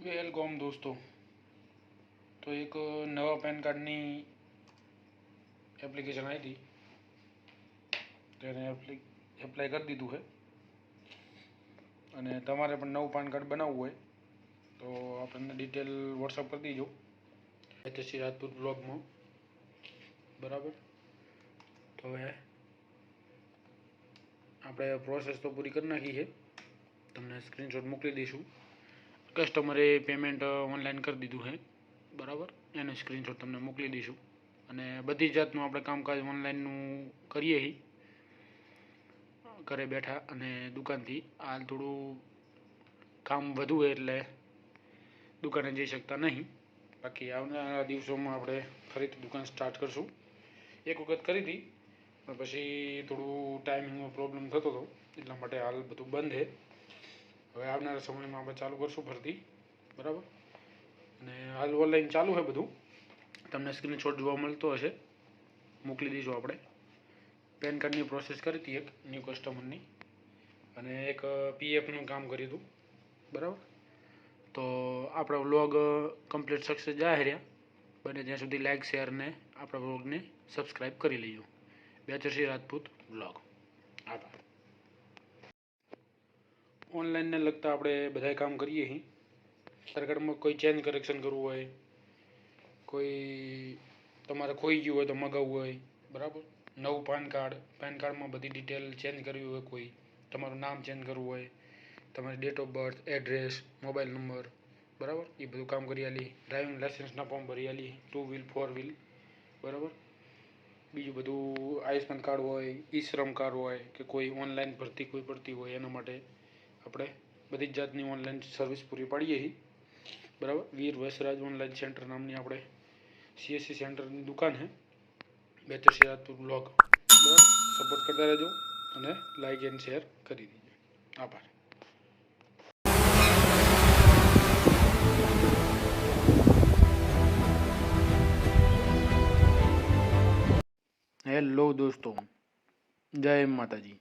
Welcome દોસ્તો તો એક નવા પેન કાર્ડની એપ્લિકેશન આવી હતી તેને એપ્લાય કરી દીધું છે અને તમારે પણ નવું પાન કાર્ડ બનાવવું હોય તો આપણને ડિટેલ વોટ્સઅપ કરી દીજો હિતેશી રાજપૂત બ્લોગમાં બરાબર તો હવે આપણે પ્રોસેસ તો પૂરી કરી નાખી છે તમને સ્ક્રીનશોટ મોકલી દઈશું કસ્ટમરે પેમેન્ટ ઓનલાઈન કરી દીધું છે. બરાબર? એનો સ્ક્રીનશોટ તમને મોકલી દઈશું. અને બધી જાતનું આપણે કામકાજ ઓનલાઈનનું કરીએ ઘરે બેઠા અને દુકાનથી. હાલ થોડું કામ વધુ એટલે દુકાને જઈ શકતા નહીં. બાકી આવનારા દિવસોમાં આપણે ફરીથી દુકાન સ્ટાર્ટ કરશું. એક વખત કરી હતી, પણ પછી થોડું ટાઈમિંગમાં પ્રોબ્લેમ થતો હતો. એટલા માટે હાલ બધું બંધ છે. હવે આવનારા સમયમાં આપણે ચાલુ કરશું ફરતી બરાબર? અને હાલ ઓનલાઈન ચાલુ છે બધું. તમને સ્ક્રીનશોટ જોવા મળતો હશે. મોકલી દઈશું આપણે. પેન કાર્ડની પ્રોસેસ કરી હતી એક ન્યૂ કસ્ટમરની અને એક પીએફનું કામ કર્યું હતું. બરાબર? તો આપણો વ્લોગ કમ્પ્લીટ સક્સેસ જાય બને ત્યાં સુધી લાઇક શેર ને આપણા વ્લોગને સબસ્ક્રાઈબ કરી લઈએ બેચરશ્રી રાજપૂત વ્લોગ આભાર. ઓનલાઈનને લગતા આપણે બધાય કામ કરીએ છીએ આધાર કોઈ ચેન કરેક્શન કરવું હોય, કોઈ તમારે ખોઈ ગયું હોય તો મગાવવું હોય, બરાબર? નવું પાન કાર્ડ પેન કાર્ડમાં બધી ડિટેલ ચેન્જ કરવી હોય કોઈ, તમારું નામ ચેન્જ કરવું હોય, તમારી date of birth address mobile number બરાબર? એ બધું કામ કરી આલી ડ્રાઇવિંગ લાઇસન્સના ફોર્મ ભરી આલી ટુ વ્હીલ ફોર વ્હીલ બરાબર? બીજું બધું આયુષ્માન કાર્ડ હોય, ઈ શ્રમ કાર્ડ હોય, કે કોઈ ઓનલાઈન ભરતી કોઈ પડતી હોય એના માટે આપણે બધી જ જાતની ઓનલાઈન સર્વિસ પૂરી પાડીએ છીએ. બરાબર? વીર વસરાજ ઓનલાઈન સેન્ટર નામની આપણે સીએસસી સેન્ટરની દુકાન છે. બેચરસી રાજપુર બ્લોક બરાબર? સપોર્ટ કરતા રહેજો અને લાઇક એન્ડ શેર કરી દેજો. આભાર. હેલો દોસ્તો. જય માતાજી.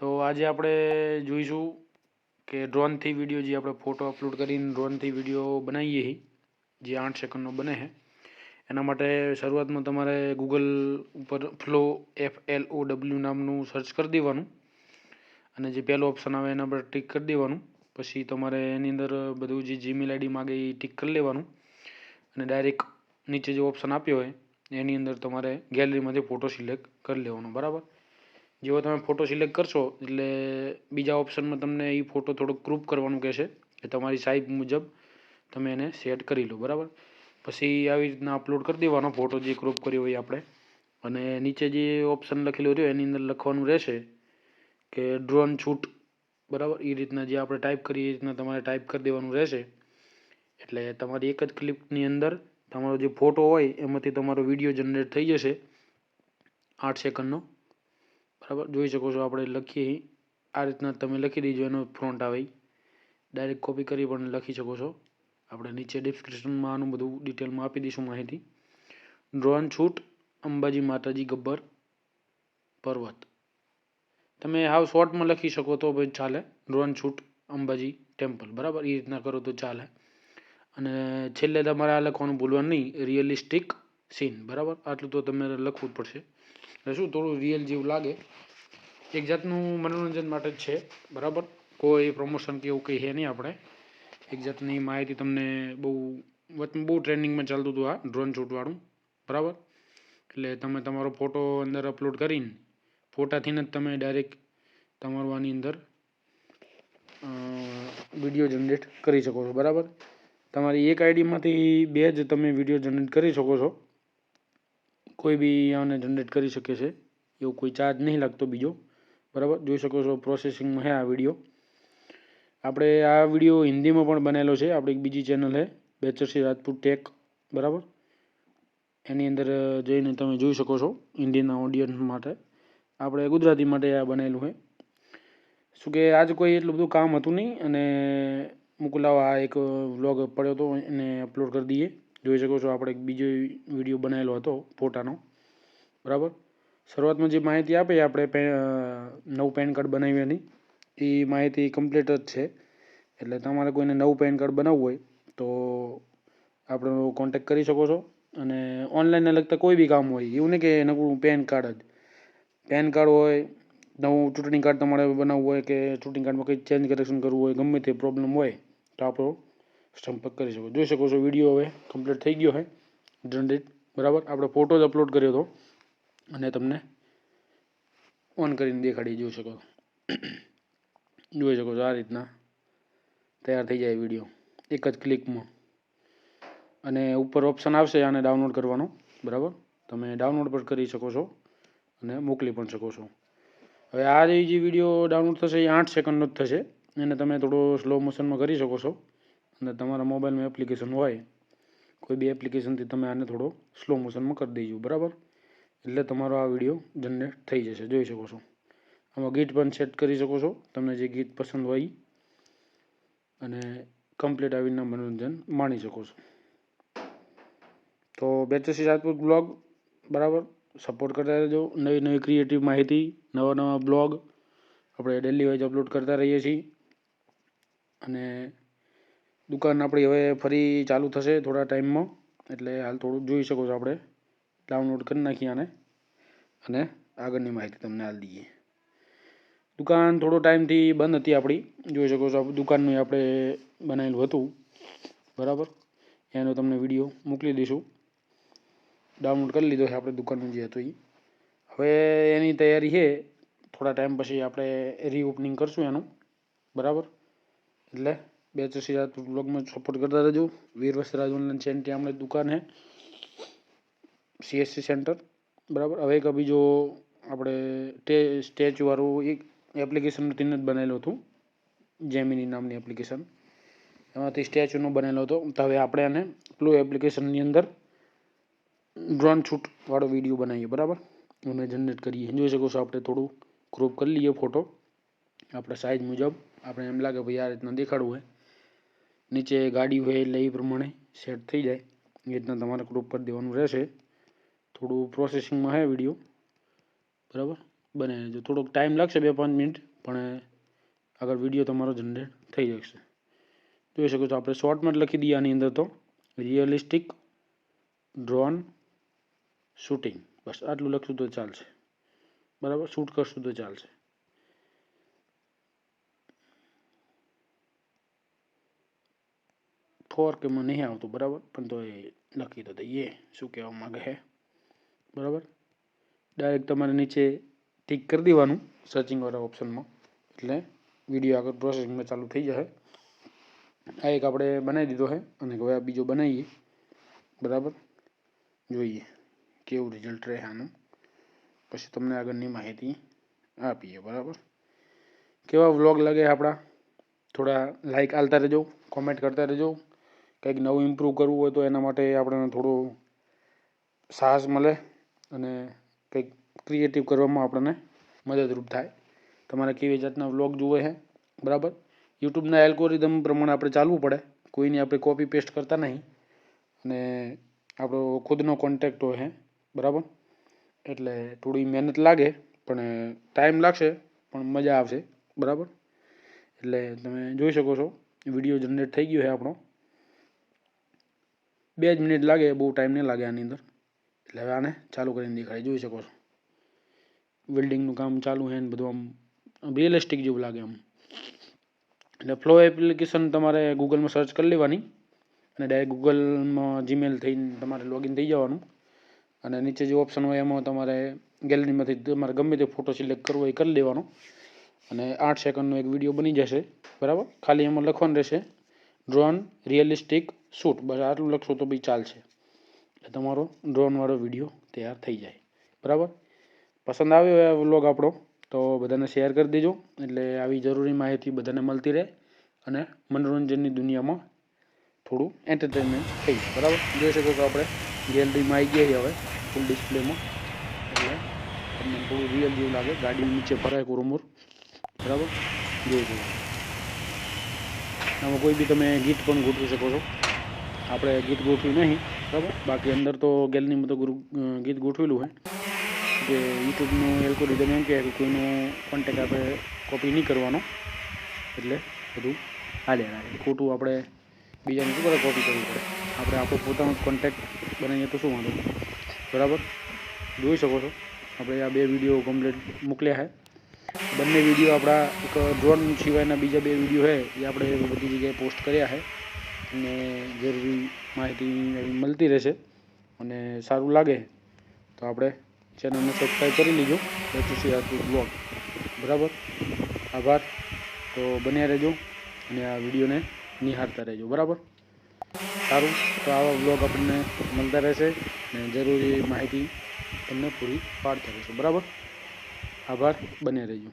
તો આજે આપણે જોઈશું કે ડ્રોનથી વીડિયો જે આપણે ફોટો અપલોડ કરીને ડ્રોનથી વીડિયો બનાવીએ જે આઠ સેકન્ડનો બને છે. એના માટે શરૂઆતમાં તમારે ગૂગલ ઉપર flow F L O W નામનું સર્ચ કરી દેવાનું. અને જે પહેલો ઓપ્શન આવે એના પર ટિક કરી દેવાનું. પછી તમારે એની અંદર બધું જે જીમેલ આઈડી માગે એ ટિક કરી લેવાનું. અને ડાયરેક્ટ નીચે જે ઓપ્શન આપ્યો હોય, એની અંદર તમારે ગેલેરીમાંથી ફોટો સિલેક્ટ કરી લેવાનો, બરાબર? જેવો તમે ફોટો સિલેક્ટ કરશો, એટલે બીજા ઓપ્શનમાં તમને એ ફોટો થોડોક ક્રૂપ કરવાનું કહેશે એ તમારી સાઈઝ મુજબ તમે એને સેટ કરી લો, બરાબર? પછી આવી રીતના અપલોડ કરી દેવાનો ફોટો જે ક્રૂપ કર્યો હોય આપણે. અને નીચે જે ઓપ્શન લખેલું રહ્યો, એની અંદર લખવાનું રહેશે કે ડ્રોન શૂટ બરાબર? એ રીતના જે આપણે ટાઈપ કરીએ, એ રીતના તમારે ટાઈપ કરી દેવાનું રહેશે. એટલે તમારી એક જ ક્લિપની અંદર તમારો જે ફોટો હોય, એમાંથી તમારો વીડિયો જનરેટ થઈ જશે આઠ સેકન્ડનો બરાબર જોઈ શકો છો આપણે લખીએ આ રીતના તમે લખી દેજો, એનો ફ્રોન્ટ આવે. ડાયરેક્ટ કોપી કરી પણ લખી શકો છો. આપણે નીચે ડિસ્ક્રિપ્શનમાં આનું બધું ડિટેલમાં આપી દઈશું માહિતી. ડ્રોન છૂટ અંબાજી માતાજી ગબ્બર, પર્વત. તમે હાવ શોર્ટમાં લખી શકો તો ભાઈ ચાલે. ડ્રોન છૂટ અંબાજી ટેમ્પલ બરાબર? એ રીતના કરો તો ચાલે. અને છેલ્લે તમારે આ લખવાનું ભૂલવાનું નહીં. રિયલિસ્ટિક સીન બરાબર? આટલું તો તમારે લખવું જ પડશે. એટલે શું થોડું રિયલ જેવું લાગે. એક જાતનું મનોરંજન માટે જ છે, બરાબર? કોઈ પ્રમોશન કે એવું કંઈ છે નહીં આપણે. એક જાતની માહિતી તમને બહુ વચમાં બહુ ટ્રેન્ડિંગમાં ચાલતું હતું આ ડ્રોન શૂટવાળું બરાબર? એટલે તમે તમારો ફોટો અંદર અપલોડ કરીને ફોટાથીને જ તમે ડાયરેક્ટ તમારું આની અંદર વીડિયો જનરેટ કરી શકો છો, બરાબર? તમારી એક આઈડીમાંથી બે જ તમે વીડિયો જનરેટ કરી શકો છો. કોઈ બી આને જનરેટ કરી શકે છે, એવો કોઈ ચાર્જ નહીં લાગતો બીજો. બરાબર? જોઈ શકો છો પ્રોસેસિંગમાં છે આ વીડિયો આપણે આ વીડિયો હિન્દીમાં પણ બનેલો છે. આપણી એક બીજી ચેનલ છે, બેચરસી રાજપૂત ટેક. બરાબર? એની અંદર જઈને તમે જોઈ શકો છો હિન્દીના ઓડિયન્સ માટે. આપણે ગુજરાતી માટે આ બનેલું છે. શું કે આજે કોઈ એટલું બધું કામ હતું નહીં અને મુકુલાવા આ એક વ્લોગ પડ્યો હતો એને અપલોડ કરી દઈએ. જોઈ શકો છો, આપણે એક બીજો વીડિયો બનાવેલો હતો ફોટાનો. બરાબર? શરૂઆતમાં જે માહિતી આપે આપણે નવું પેન કાર્ડ બનાવ્યાની, એ માહિતી કમ્પ્લીટ જ છે. એટલે તમારે કોઈને નવું પેન કાર્ડ બનાવવું હોય, તો આપણો કોન્ટેક કરી શકો છો. અને ઓનલાઈનને લગતા કોઈ બી કામ હોય, એવું નહીં કે નવું પેન કાર્ડ જ. પેન કાર્ડ હોય, નવું ચૂંટણી કાર્ડ તમારે બનાવવું હોય કે ચૂંટણી કાર્ડમાં કંઈ ચેન્જ કરેક્શન કરવું હોય, ગમે તે પ્રોબ્લેમ હોય, તો આપણો સંપર્ક કરી શકો. જોઈ શકો છો વીડિયો હવે કમ્પ્લીટ થઈ ગયો છે જનરેટ બરાબર? આપણે ફોટો જ અપલોડ કર્યો હતો અને તમને ઓન કરીને દેખાડી જોઈ શકો જોઈ શકો છો આ રીતના તૈયાર થઈ જાય વીડિયો એક જ ક્લિકમાં અને ઉપર ઓપ્શન આવશે આને ડાઉનલોડ કરવાનો. બરાબર? તમે ડાઉનલોડ પણ કરી શકો છો અને મોકલી પણ શકો છો. હવે આ જે વીડિયો ડાઉનલોડ થશે એ આઠ સેકન્ડનો જ થશે. એને તમે થોડો સ્લો મોશનમાં કરી શકો છો. અને તમારા મોબાઈલમાં એપ્લિકેશન હોય, કોઈ બી એપ્લિકેશનથી તમે આને થોડો સ્લો મોશનમાં કરી દેજો, બરાબર? એટલે તમારો આ વીડિયો જનરેટ થઈ જશે, જોઈ શકો છો. આમાં ગીત પણ સેટ કરી શકો છો, તમને જે ગીત પસંદ હોય અને કમ્પ્લીટ આવીને મનોરંજન માણી શકો છો. તો બેચસી રાજપૂત બ્લોગ, બરાબર? સપોર્ટ કરતા રહેજો. નવી નવી ક્રિએટિવ માહિતી, નવા નવા બ્લોગ આપણે ડેલી વાઇઝ અપલોડ કરતા રહીએ છીએ. અને દુકાન આપણી હવે ફરી ચાલુ થશે થોડા ટાઈમમાં. એટલે હાલ થોડું જોઈ શકો છો આપણે. ડાઉનલોડ કરી નાખીએ આને. અને આગળની માહિતી તમને હાલ દઈએ. દુકાન થોડો ટાઈમથી બંધ હતી આપણી. જોઈ શકો છો દુકાનનું આપણે બનાવેલું હતું. બરાબર? એનો તમને વીડિયો મોકલી દઈશું. ડાઉનલોડ કરી લીધો છે આપણે દુકાનનું જે હતું એ હવે એની તૈયારી છે. થોડા ટાઈમ પછી આપણે રીઓપનિંગ કરશું એનું. બરાબર? એટલે બે ચસી રાત બ્લોગમાં સપોર્ટ કરતા રહેજો. વીર વસ્ત્રાજ ઓનલાઈન ત્યાં આપણે દુકાન છે. સીએસસી સેન્ટર બરાબર? હવે એક બીજો આપણે સ્ટેચવાળું એક એપ્લિકેશન તેને જ બનેલું હતું. જેમિની નામની એપ્લિકેશન એમાંથી સ્ટેચ્યુનો બનેલો હતો. તો હવે આપણે આને પેલું એપ્લિકેશનની અંદર ડ્રોન શૂટવાળો વીડિયો બનાવીએ. બરાબર? અને જનરેટ કરીએ. જોઈ શકો છો આપણે થોડું ક્રોપ કરી લઈએ ફોટો આપણે સાઇઝ મુજબ. આપણે એમ લાગે ભાઈ આ રીતના દેખાડવું હોય નીચે ગાડી હોય એટલે એ પ્રમાણે સેટ થઈ જાય. એ રીતના તમારે ક્રોપ કરી દેવાનું રહેશે. થોડું પ્રોસેસિંગમાં છે વીડિયો બરાબર? બને જો થોડોક ટાઈમ લાગશે બે પાંચ મિનિટ, પણ આગળ વીડિયો તમારો જનરેટ થઈ જશે. જોઈ શકો છો, આપણે શોર્ટમાં જ લખી દઈએ આની અંદર તો. રિયલિસ્ટિક ડ્રોન શૂટિંગ બસ, આટલું લખશું તો ચાલશે. બરાબર? શૂટ કરશું તો ચાલશે. ફોર કે મને નહીં આવતું બરાબર પણ તો એ લખી દો દઈએ શું કહેવા માગે છે બરાબર ડાયરેક્ટ તમારે નીચે ટીક કરી દેવાનું સર્ચિંગવાળા ઓપ્શનમાં એટલે વીડિયો આગળ પ્રોસેસિંગમાં ચાલુ થઈ જશે આ એક આપણે બનાવી દીધો છે અને હવે આ બીજો બનાવીએ બરાબર જોઈએ કેવું રિઝલ્ટ રહે આનું પછી તમને આગળની માહિતી આપીએ બરાબર કેવા વ્લોગ લાગે આપણા થોડા લાઈક આલતા રહેજો કોમેન્ટ કરતા રહેજો કંઈક નવું ઇમ્પ્રૂવ કરવું હોય તો એના માટે આપણને થોડું સાહસ મળે અને કંઈક ક્રિએટિવ કરવામાં આપણને મદદરૂપ થાય. તમારે કેવી જાતના વ્લોગ જોવે છે? બરાબર? યુટ્યુબના એલ્ગોરિધમ પ્રમાણે આપણે ચાલવું પડે. કોઈની આપણે કોપી પેસ્ટ કરતા નહીં. અને આપણો ખુદનો કોન્ટેક્ટ હોય બરાબર? એટલે થોડી મહેનત લાગે, પણ ટાઈમ લાગશે, પણ મજા આવશે. બરાબર? એટલે તમે જોઈ શકો છો વીડિયો જનરેટ થઈ ગયો છે આપણો. બે જ મિનિટ લાગે, બહુ ટાઈમ નહીં લાગે આની અંદર. એટલે હવે આને ચાલુ કરીને દેખાડી, જોઈ શકો છો. વેલ્ડિંગનું કામ ચાલુ છે ને બધું આમ રિયલિસ્ટિક જેવું લાગે આમ. એટલે ફ્લો એપ્લિકેશન તમારે ગૂગલમાં સર્ચ કરી લેવાની. અને ડાયરેક્ટ ગૂગલમાં જીમેલ થઈને તમારે લોગિન થઈ જવાનું. અને નીચે જે ઓપ્શન હોય એમાં તમારે ગેલેરીમાંથી તમારે ગમે તે ફોટો સિલેક્ટ કરવો એ કરી લેવાનો અને આઠ સેકન્ડનો એક વીડિયો બની જશે, બરાબર? ખાલી એમાં લખવાનું રહેશે ડ્રોન રિયલિસ્ટિક શૂટ, બસ આટલું લખશો તો બી ચાલશે. એટલે તમારો ડ્રોનવાળો વીડિયો તૈયાર થઈ જાય. બરાબર? પસંદ આવ્યો આ વ્લોગ આપણો, તો બધાને શેર કરી દેજો. એટલે આવી જરૂરી માહિતી બધાને મળતી રહે અને મનોરંજનની દુનિયામાં થોડું એન્ટરટેનમેન્ટ થઈ જાય. બરાબર? જોઈ શકો કે આપણે ગેલેરીમાં આવી ગયા હવે ફૂલ ડિસ્પ્લેમાં એટલે તમને થોડું રિયલ જેવું લાગે. ગાડી નીચે ફરાય કુરુમુર બરાબર? જોઈ શકો આમાં કોઈ બી તમે ગીત પણ ગોઠવી શકો છો. આપણે ગીત ગોઠવ્યું નહીં, બરાબર? બાકી અંદર તો ગેલની તો ગુરુ ગીત ગોઠવેલું હોય. કે યુટ્યુબનું એલ્ગોરિધમ એમ કે કોઈનો કોન્ટેક આપણે કોપી નહીં કરવાનો. એટલે બધું હાલે ખોટું આપણે બીજાને શું કરે કોપી કરવી પડે? આપણે આપણો પોતાનો કોન્ટેક્ટ બનાવીએ તો શું વાંધો? બરાબર? જોઈ શકો છો. આપણે આ બે વીડિયો કમ્પ્લીટ મોકલ્યા છે. બંને વીડિયો આપણા એક ડ્રોન સિવાયના બીજા બે વીડિયો છે, એ આપણે બધી જગ્યાએ પોસ્ટ કર્યા છે. અને જરૂરી માહિતી મળતી રહેશે અને સારું લાગે તો આપણે ચેનલને સબસ્ક્રાઈબ કરી લીજો. એચસી રાજપૂત બ્લોગ બરાબર? આભાર. તો બન્યા રહેજો અને આ વિડીયોને નિહાળતા રહેજો. બરાબર? સારું. તો આવા બ્લોગ આપણને મળતા રહેશે અને જરૂરી માહિતી તમને પૂરી પાડતા રહેશે. બરાબર? આભાર. બને રહેજો.